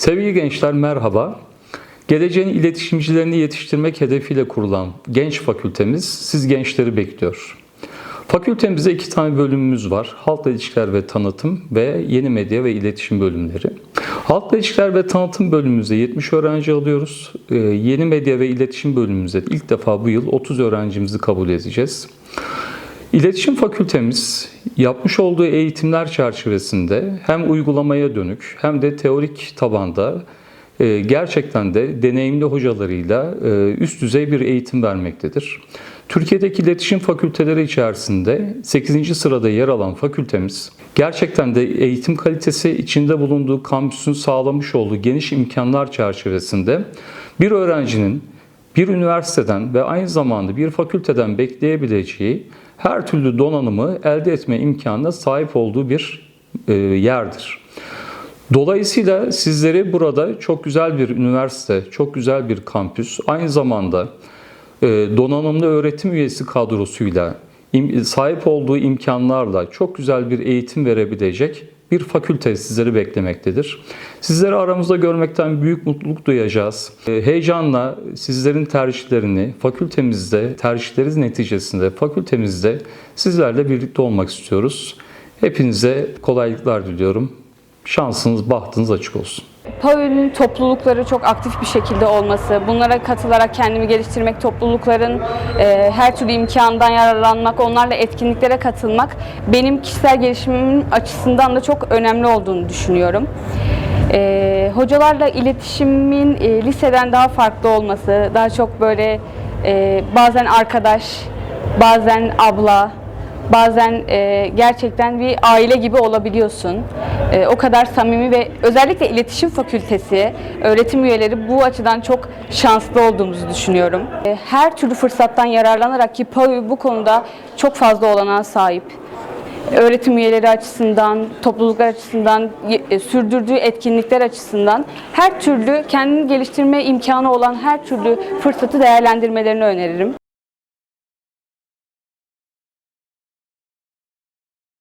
Sevgili gençler merhaba. Geleceğin iletişimcilerini yetiştirmek hedefiyle kurulan genç fakültemiz siz gençleri bekliyor. Fakültemizde iki tane bölümümüz var. Halkla ilişkiler ve tanıtım ve yeni medya ve iletişim bölümleri. Halkla ilişkiler ve tanıtım bölümümüzde 70 öğrenci alıyoruz. Ee, Yeni medya ve iletişim bölümümüzde ilk defa bu yıl 30 öğrencimizi kabul edeceğiz. İletişim Fakültemiz yapmış olduğu eğitimler çerçevesinde hem uygulamaya dönük hem de teorik tabanda e, gerçekten de deneyimli hocalarıyla e, üst düzey bir eğitim vermektedir. Türkiye'deki iletişim fakülteleri içerisinde 8. sırada yer alan fakültemiz gerçekten de eğitim kalitesi içinde bulunduğu kampüsün sağlamış olduğu geniş imkanlar çerçevesinde bir öğrencinin bir üniversiteden ve aynı zamanda bir fakülteden bekleyebileceği her türlü donanımı elde etme imkanına sahip olduğu bir e, yerdir. Dolayısıyla sizleri burada çok güzel bir üniversite, çok güzel bir kampüs, aynı zamanda e, donanımlı öğretim üyesi kadrosuyla, sahip olduğu imkanlarla çok güzel bir eğitim verebilecek bir fakülte sizleri beklemektedir. Sizleri aramızda görmekten büyük mutluluk duyacağız. E, Heyecanla sizlerin tercihlerini fakültemizde, tercihleriniz neticesinde fakültemizde sizlerle birlikte olmak istiyoruz. Hepinize kolaylıklar diliyorum. Şansınız, bahtınız açık olsun. PAÜ'nün toplulukları çok aktif bir şekilde olması, bunlara katılarak kendimi geliştirmek, toplulukların e, her türlü imkandan yararlanmak, onlarla etkinliklere katılmak benim kişisel gelişimim açısından da çok önemli olduğunu düşünüyorum. E, hocalarla iletişimin e, liseden daha farklı olması, daha çok böyle e, bazen arkadaş, bazen abla, Bazen e, gerçekten bir aile gibi olabiliyorsun. E, o kadar samimi ve özellikle iletişim fakültesi, öğretim üyeleri bu açıdan çok şanslı olduğumuzu düşünüyorum. E, her türlü fırsattan yararlanarak ki PAÜ bu konuda çok fazla olanağa sahip. Öğretim üyeleri açısından, topluluklar açısından, e, sürdürdüğü etkinlikler açısından her türlü kendini geliştirme imkanı olan her türlü fırsatı değerlendirmelerini öneririm.